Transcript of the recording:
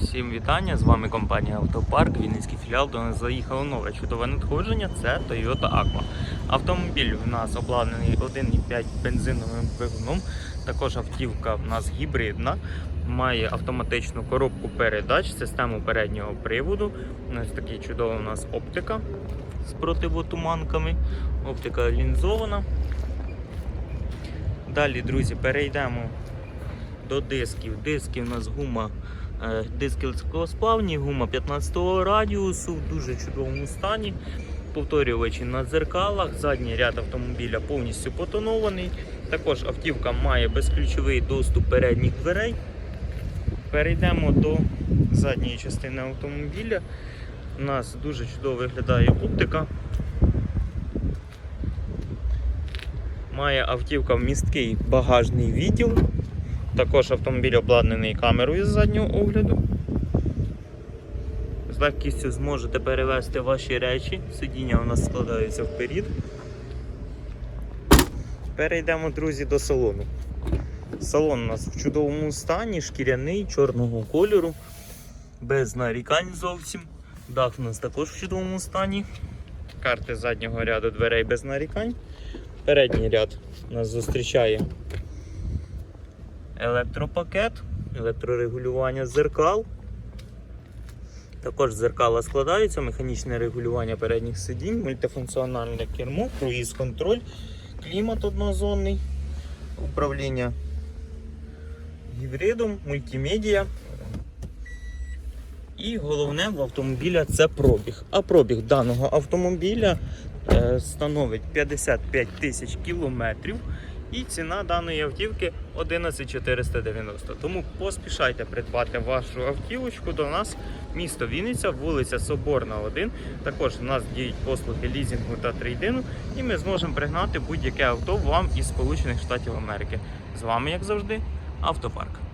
Всім вітання! З вами компанія Автопарк, Вінницький філіал. До нас заїхало нове чудове надходження. Це Toyota Aqua. Автомобіль в нас обладнаний 1,5 бензиновим двигуном. Також автівка в нас гібридна, має автоматичну коробку передач, систему переднього приводу. Ось такий чудова у нас оптика з противотуманками. Оптика лінзована. Далі, друзі, перейдемо до дисків. Диски у нас гума, е, диски легкосплавні, гума 15 радіусу в дуже чудовому стані. Повторювачі на дзеркалах, задній ряд автомобіля повністю потонований. Також автівка має безключовий доступ передніх дверей. Перейдемо до задньої частини автомобіля. У нас дуже чудово виглядає оптика. Має автівка місткий багажний відділ. Також автомобіль обладнаний камерою з заднього огляду. З легкістю зможете перевезти ваші речі. Сидіння у нас складаються вперед. Перейдемо, друзі, до салону. Салон у нас в чудовому стані, шкіряний, чорного кольору, без нарікань зовсім. Дах у нас також в чудовому стані. Карти заднього ряду дверей без нарікань. Передній ряд нас зустрічає електропакет, електрорегулювання зеркал. Також зеркала складаються, механічне регулювання передніх сидінь, мультифункціональне кермо, круїз контроль, клімат однозонний, управління гібридом, мультимедіа. І головне в автомобіля це пробіг. А пробіг даного автомобіля е, становить 55 тисяч кілометрів. І ціна даної автівки 11490. Тому поспішайте придбати вашу автівочку до нас, місто Вінниця, вулиця Соборна, 1. Також в нас діють послуги лізінгу та трейдину, і ми зможемо пригнати будь-яке авто вам із Сполучених Штатів Америки. З вами, як завжди, автопарк.